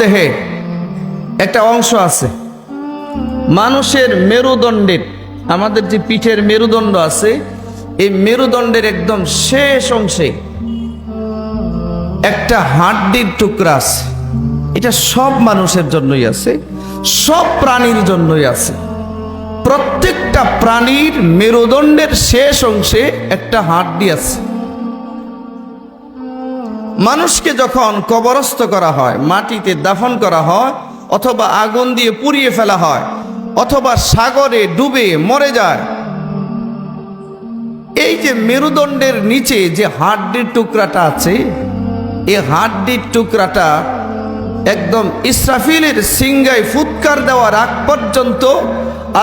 দেহে একটা অংশ আছে। মানুষের মেরুদণ্ডের, আমাদের যে পিঠের মেরুদণ্ড আছে, এই মেরুদণ্ডের একদম শেষ অংশে একটা হাড্ডির টুকরা আছে। এটা সব মানুষের জন্যই আছে, সব প্রাণীর জন্যই আছে। প্রত্যেকটা প্রাণীর মেরুদণ্ডের শেষ অংশে একটা হাড্ডি আছে। মানুষকে যখন কবরস্থ করা হয়, মাটিতে দাফন করা হয়, অথবা আগুন দিয়ে পুড়িয়ে ফেলা হয়, অথবা সাগরে ডুবে মরে যায়, এই যে মেরুদণ্ডের নিচে যে হাড্ডির টুকরাটা আছে এই হাড্ডির টুকরাটা একদম ইসরাফিলের সিংগায় ফুৎকার দেওয়ার আগ পর্যন্ত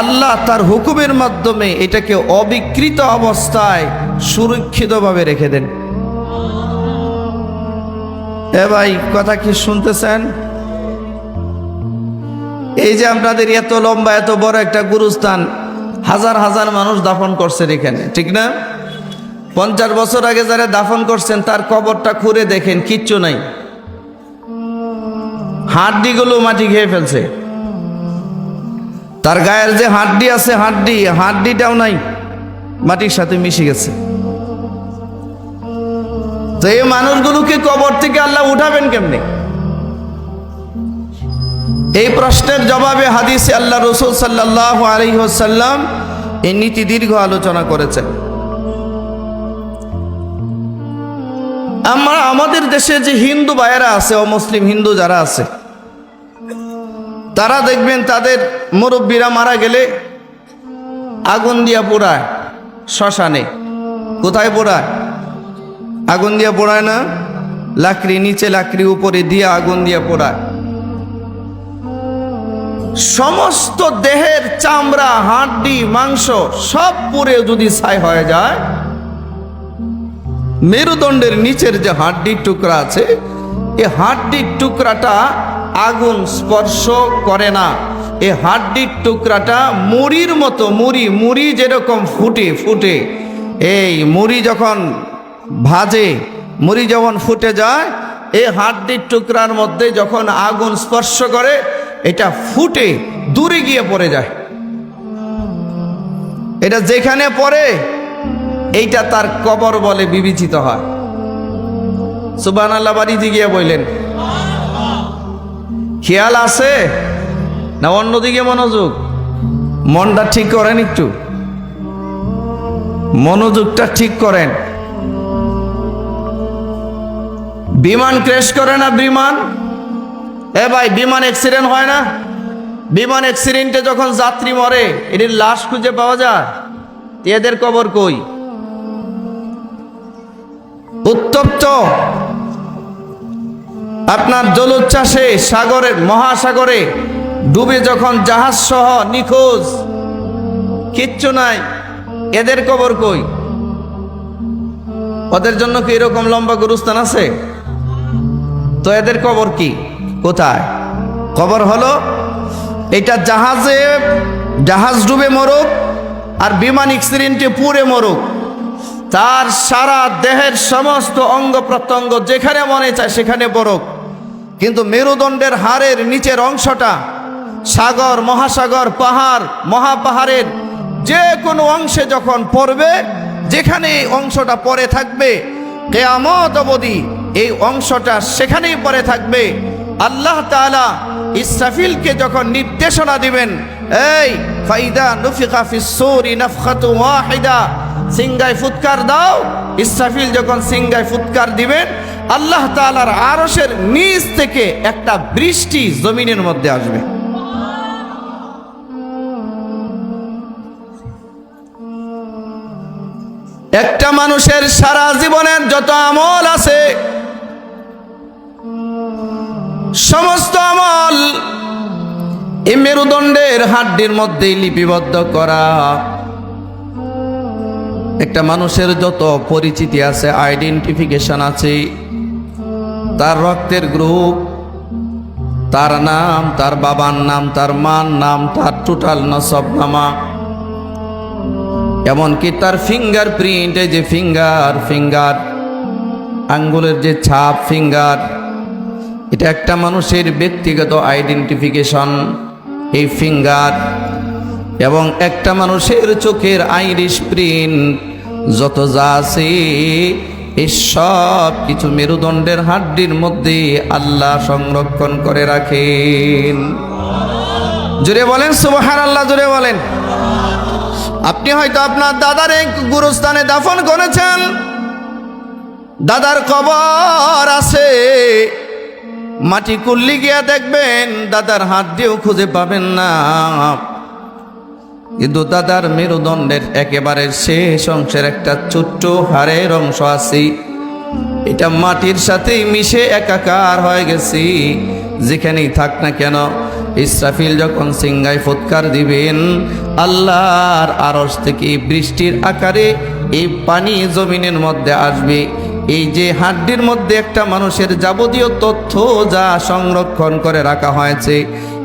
আল্লাহ তার হুকুমের মাধ্যমে এটাকে অবিকৃত অবস্থায় সুরক্ষিতভাবে রেখে দেন। এ ভাই, কথা কি শুনতেছেন? এই যে আপনাদের এত লম্বা, এত বড় একটা গুরুস্থান, হাজার হাজার মানুষ দাফন করছেন এখানে, ঠিক না? পঞ্চাশ বছর আগে যারা দাফন করছেন, তার কবরটা খুঁড়ে দেখেন, কিচ্ছু নাই। হাড্ডিগুলো মাটি খেয়ে ফেলছে। তার গায়ের যে হাড্ডি আছে, হাড্ডি, হাড্ডিটাও নাই, মাটির সাথে মিশে গেছে। তো এই মানুষগুলোকে কবর থেকে আল্লাহ উঠাবেন কেমনে? এই প্রশ্নের জবাবে হাদিসে আল্লাহ রসুল সাল্লাহ আলহিহসাল্লাম এই নীতি দীর্ঘ আলোচনা করেছেন। আমরা আমাদের দেশে যে হিন্দু ভাইয়েরা আছে, অমুসলিম হিন্দু যারা আছে, তারা দেখবেন তাদের মুরব্বীরা মারা গেলে আগুন দিয়া পোড়ায়, শ্মশানে, কোথায় পোড়ায়? আগুন দিয়া পোড়ায় না, লাকড়ি নিচে লাকড়ি উপরে দিয়ে আগুন দিয়া পোড়ায়। সমস্ত দেহের চামড়া, হাড্ডি, মাংস সব পুড়ে যদি ছাই হয়ে যায়, মেরুদণ্ডের নিচের যে হাড্ডির টুকরা আছে এই হাড্ডির টুকরাটা আগুন স্পর্শ করে না। এই হাড্ডির টুকরাটা মুড়ির মতো মুড়ি মুড়ি যেরকম ফুটে ফুটে, এই মুড়ি যখন ভাজে, মুড়ি যখন ফুটে যায় এই হাড্ডির টুকরার মধ্যে যখন আগুন স্পর্শ করে, এটা ফুটে, দূরে গিয়ে পড়ে যায়। এটা যেখানে পড়ে, এইটা তার কবর বলে বিবেচিত হয়। সুবান আল্লাহ বাড়িতে গিয়ে বললেন, খেয়াল আছে না অন্যদিকে মনোযোগ? মনটা ঠিক করেন একটু। মনোযোগটা ঠিক করেন। বিমান ক্র্যাশ করে না বিমান? এ ভাই, বিমান অ্যাক্সিডেন্ট হয় না? বিমান অ্যাক্সিডেন্টে যখন যাত্রী মরে, এটির লাশ খুঁজে পাওয়া যায়? এদের কবর কই? উত্তপ্ত। আপনার জলোচ্ছ্বাসে সাগরে, মহাসাগরে ডুবে যখন জাহাজ সহ নিখোঁজ, কিচ্ছু নাই। এদের কবর কই? ওদের জন্য কি এরকম লম্বা গুরুস্থান আছে? তো এদের কবর কি? কোথায়? কবর হলো এটা জাহাজে, জাহাজ ডুবে মরুক আর বিমান অ্যাক্সিডেন্টে পুড়ে মরুক। তার সারা দেহের সমস্ত অঙ্গ প্রত্যঙ্গ যেখানে মনে চায় সেখানে পড়ুক। কিন্তু মেরুদণ্ডের হাড়ের নিচের অংশটা সাগর, মহাসাগর, পাহাড়, মহাপাহাড়ের যে কোনো অংশে যখন পড়বে, যেখানে অংশটা পড়ে থাকবে, কেয়ামত অবধি এই অংশটা সেখানেই পরে থাকবে। আল্লাহ তাআলা ইসরাফিলকে যখন নির্দেশনা দিবেন, এই, ফাইদা নুফিকা ফিসসুরি নাফখাতু ওয়াহিদা। সিংগায় ফুৎকার দাও। ইসরাফিল যখন সিঙ্গায় ফুৎকার দিবেন, আল্লাহ তাআলার আরশের নিচ থেকে একটা বৃষ্টি জমিনের মধ্যে আসবে। একটা মানুষের সারা জীবনের যত আমল আছে সমস্ত আমল এই মেরুদণ্ডের হাড্ডির মধ্যেই লিপিবদ্ধ করা। একটা মানুষের যত পরিচিতি আছে আইডেন্টিফিকেশন আছে, তার রক্তের গ্রুপ তার নাম, তার বাবার নাম, তার মার নাম, তার টোটাল নসবনামা এমনকি তার ফিঙ্গার প্রিন্ট যে ফিঙ্গার ফিঙ্গার আঙ্গুলের যে ছাপ ফিঙ্গার এটা একটা মানুষের ব্যক্তিগত আইডেন্টিফিকেশন এই ফিঙ্গার এবং একটা মানুষের চোখের আইরিশ প্রিন্ট যত যা আছে, এই সব কিছু মেরুদণ্ডের হাড্ডির মধ্যে আল্লাহ সংরক্ষণ করে রাখেন। জুড়ে বলেন সুবহান আল্লাহ জুড়ে বলেন। আপনি হয়তো আপনার দাদার এক গুরুস্থানে দাফন করেছেন। দাদার কবর আছে। মাটি কুল্লি গিয়া দেখবেন, দাদার হাত দিয়েও খুঁজে পাবেন না। কিন্তু দাদার মেরুদণ্ডের একেবারে শেষ অংশের একটা ছোট্ট হাড়ের অংশ আছে। এটা মাটির সাথেই মিশে একাকার হয়ে গেছি। যেখানেই থাক না কেন, ইসরাফিল যখন সিংগায় ফুৎকার দিবেন, আল্লাহর আরস থেকে বৃষ্টির আকারে এই পানি জমিনের মধ্যে আসবে। এই যে হাড্ডির মধ্যে একটা মানুষের যাবতীয় তথ্য যা সংরক্ষণ করে রাখা হয়েছে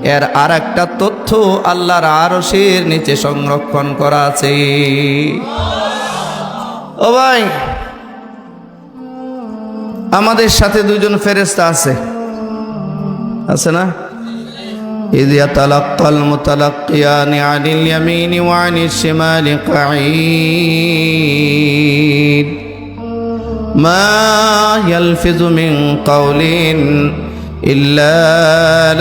এর আর একটা তথ্য আল্লাহর আরসের নিচে সংরক্ষণ করা আছে ও ভাই আমাদের সাথে দুইজন ফেরেস্তা আছে আছে না إذ يتلقى المتلقيان عن اليمين وعن الشمال قعيد ما يلفظ من قول إلا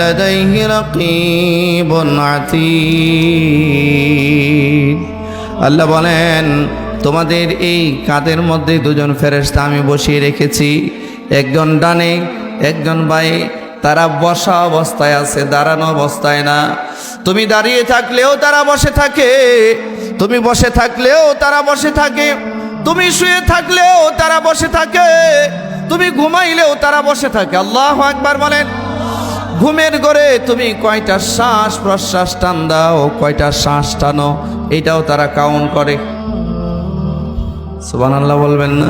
لديه رقيب عتيد আল্লাহ বলেন তোমাদের এই কাঁধের মধ্যে দুজন ফেরেশতা আমি বসিয়ে রেখেছি একজন ডানে একজন বায়ে তারা বসা অবস্থায় আছে দাঁড়ানো অবস্থায় না তুমি দাঁড়িয়ে থাকলেও তারা বসে থাকে তুমি বসে থাকলেও তারা বসে থাকে তুমি শুয়ে থাকলেও তারা বসে থাকে। তুমি ঘুমাইলেও তারা বসে থাকে। আল্লাহ একবার বলেন, ঘুমের ঘরে তুমি কয়টা শ্বাস প্রশ্বাস টান দাও, কয়টা শ্বাস টানো, এটাও তারা কাউন্ট করে। সুবান আল্লাহ বলবেন না?